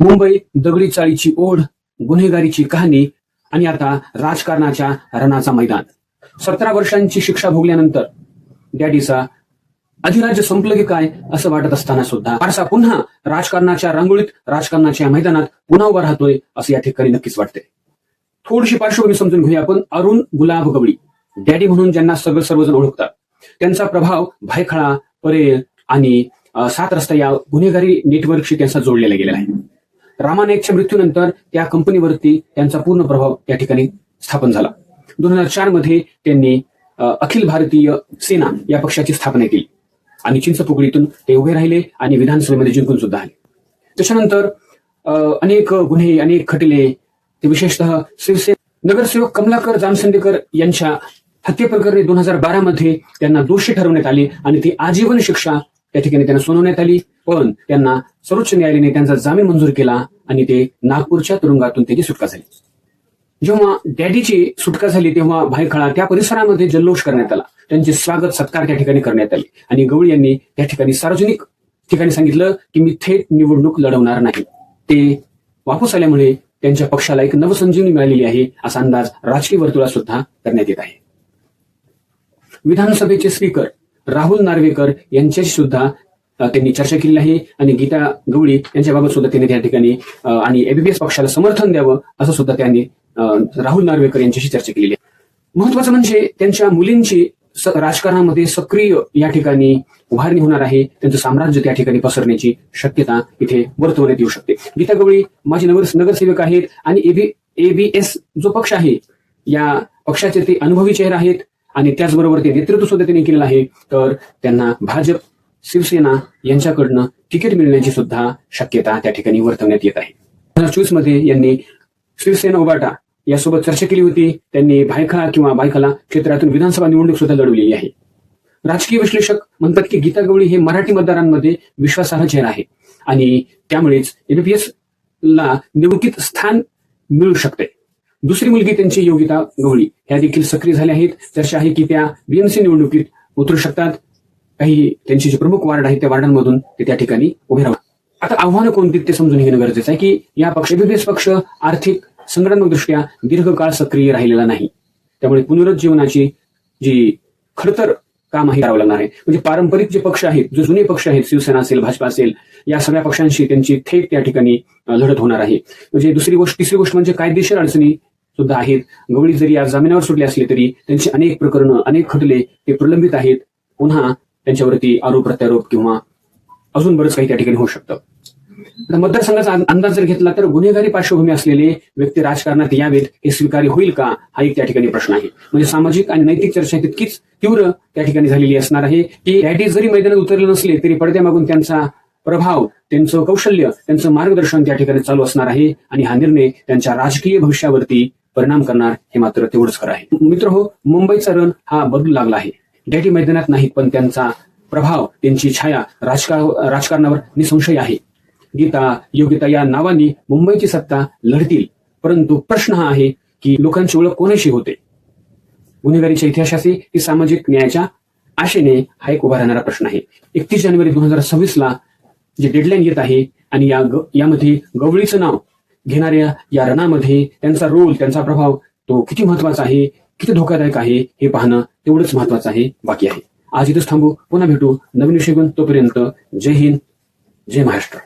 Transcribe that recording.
मुंबई दगडी चाळीची ओढ गुन्हेगारीची कहाणी आणि आता राजकारणाच्या रणाचा मैदान. सतरा वर्षांची शिक्षा भोगल्यानंतर डॅडीचा अधिराज्य संपलं की काय असं वाटत असताना सुद्धा फारसा पुन्हा राजकारणाच्या रांगोळीत राजकारणाच्या मैदानात पुन्हा उभा राहतोय असं या ठिकाणी नक्कीच वाटते थोडीशी पार्श्वभूमी समजून घेऊया आपण. अरुण गुलाब गवळी. डॅडी म्हणून ज्यांना सगळं सर्वजण ओळखतात त्यांचा प्रभाव भायखळा परेल आणि सात रस्ता या गुन्हेगारी नेटवर्कशी त्यांचा जोडलेला गेलेला आहे. रामानायकच्या मृत्यूनंतर त्या कंपनीवरती त्यांचा पूर्ण प्रभाव त्या ठिकाणी स्थापन झाला. दोन हजार चारमध्ये त्यांनी अखिल भारतीय सेना या पक्षाची स्थापना केली. आणि चिंचपोकळीतून ते उभे राहिले आणि विधानसभेमध्ये जिंकून सुद्धा आले. त्याच्यानंतर अं, अनेक गुन्हे अनेक खटले ते विशेषतः शिवसेना नगरसेवक कमलाकर जामसंडेकर यांच्या हत्येप्रकरणी दोन हजार बारा मध्ये त्यांना दोषी ठरवण्यात आले आणि ती आजीवन शिक्षा त्या ठिकाणी त्यांना सुनावण्यात आली. पण त्यांना सर्वोच्च न्यायालयाने त्यांचा जामीन मंजूर केला आणि ते नागपूरच्या तुरुंगातून त्याची सुटका झाली. जेव्हा डॅडीची सुटका झाली तेव्हा भायखळा त्या परिसरामध्ये जल्लोष करण्यात आला. त्यांचे स्वागत सत्कार त्या ठिकाणी करण्यात आले. आणि गवळी यांनी त्या ठिकाणी सार्वजनिक ठिकाणी सांगितलं की मी थेट निवडणूक लढवणार नाही. ते वापस आल्यामुळे त्यांच्या पक्षाला एक नवसंजीवनी मिळालेली आहे असा अंदाज राजकीय वर्तुळात सुद्धा करण्यात येत आहे. विधानसभेचे स्पीकर राहुल नार्वेकर यांच्याशी सुद्धा त्यांनी चर्चा केली आहे आणि गीता गवळी यांच्याबाबत सुद्धा त्यांनी त्या ठिकाणी आणि एबीबीएस पक्षाला समर्थन द्यावं असं सुद्धा त्यांनी राहुल नार्वेकर यांच्याशी चर्चा केलेली आहे. महत्वाचं म्हणजे त्यांच्या मुलींची राजकारणामध्ये सक्रिय या ठिकाणी उभारणी होणार आहे. त्यांचं साम्राज्य त्या ठिकाणी पसरण्याची शक्यता इथे वर्तवण्यात येऊ शकते. गीता गवळी माझी नगर नगरसेवक आहेत आणि एबी एबीएस जो पक्ष आहे या पक्षाचे ते अनुभवी चेहरा आहेत. आणि त्याचबरोबर ते नेतृत्व सुद्धा त्यांनी केलेलं आहे. तर त्यांना भाजप शिवसेना यांच्याकडनं तिकीट मिळण्याची सुद्धा शक्यता त्या ठिकाणी वर्तवण्यात येत आहे. दोन हजार चोवीसमध्ये यांनी शिवसेना उबाटा यासोबत चर्चा केली होती. त्यांनी भायखळा किंवा बायखला क्षेत्रातून विधानसभा निवडणूक सुद्धा लढवलेली आहे. राजकीय विश्लेषक म्हणतात की गीता गवळी हे मराठी मतदारांमध्ये विश्वासार्ह चेहरा आहे. आणि त्यामुळेच एबीपीएस ला निवडणुकीत स्थान मिळू शकते. दुसरी मुलगी त्यांची योगिता गवळी. ह्या देखील सक्रिय झाल्या आहेत. जशा आहे की त्या बीएमसी निवडणुकीत उतरू शकतात. काही त्यांची जे प्रमुख वार्ड आहेत त्या वार्डांमधून ते त्या ठिकाणी उभे राहतात आता आव्हानं कोणती ते समजून घेणं गरजेचं आहे की या पक्ष एबीपीएस पक्ष आर्थिक संघटनात्मक दृष्ट्या दीर्घकाळ सक्रिय राहिलेला नाही. त्यामुळे पुनरुज्जीवनाची जी खडतर काम आहे करावं लागणार आहे. म्हणजे पारंपरिक जे पक्ष आहेत जे जुने पक्ष आहेत शिवसेना असेल भाजपा असेल या सगळ्या पक्षांशी त्यांची थेट त्या ठिकाणी लढत होणार आहे. म्हणजे दुसरी गोष्ट तिसरी गोष्ट म्हणजे कायदेशीर अडचणी सुद्धा आहेत. गवळी जरी आज जामिनावर सुटले असले तरी त्यांची अनेक प्रकरणं अनेक खटले ते प्रलंबित आहेत. पुन्हा त्यांच्यावरती आरोप प्रत्यारोप किंवा अजून बरंच काही त्या ठिकाणी होऊ शकतं. आता मतदारसंघाचा अंदाज जर घेतला तर गुन्हेगारी पार्श्वभूमी असलेले व्यक्ती राजकारणात यावेत हे स्वीकार्य होईल का? हा एक त्या ठिकाणी प्रश्न आहे. म्हणजे सामाजिक आणि नैतिक चर्चा तितकीच तीव्र त्या ठिकाणी झालेली असणार आहे की डॅडी जरी मैदानात उतरले नसले तरी पडद्यामागून त्यांचा प्रभाव त्यांचं कौशल्य त्यांचं मार्गदर्शन त्या ठिकाणी चालू असणार आहे आणि हा निर्णय त्यांच्या राजकीय भविष्यावरती परिणाम करणार हे मात्र तेवढंच खरं आहे. मित्र हो मुंबईचा रन हा बदलू लागला आहे. डॅटी मैदानात नाही पण त्यांचा प्रभाव त्यांची छाया राजकार राजकारणावर निसंशय आहे. गीता योग्यता या नावांनी मुंबईची सत्ता लढतील. परंतु प्रश्न हा आहे की लोकांची ओळख कोणाशी होते? गुन्हेगारीच्या इतिहासाशी की सामाजिक न्यायाच्या आशेने हा एक उभा राहणारा प्रश्न आहे. एकतीस जानेवारी दोन हजार सव्वीस ला जे डेडलाईन येत आहे आणि या ग- यामध्ये गवळीचं नाव घेणाऱ्या या रणामध्ये त्यांचा रोल त्यांचा प्रभाव तो किती महत्त्वाचा आहे किती धोकादायक आहे हे पाहणं तेवढंच महत्वाचं आहे बाकी आहे. आज इथंच थांबू पुन्हा भेटू. नवीन विषय घेऊन तोपर्यंत जय हिंद जय महाराष्ट्र.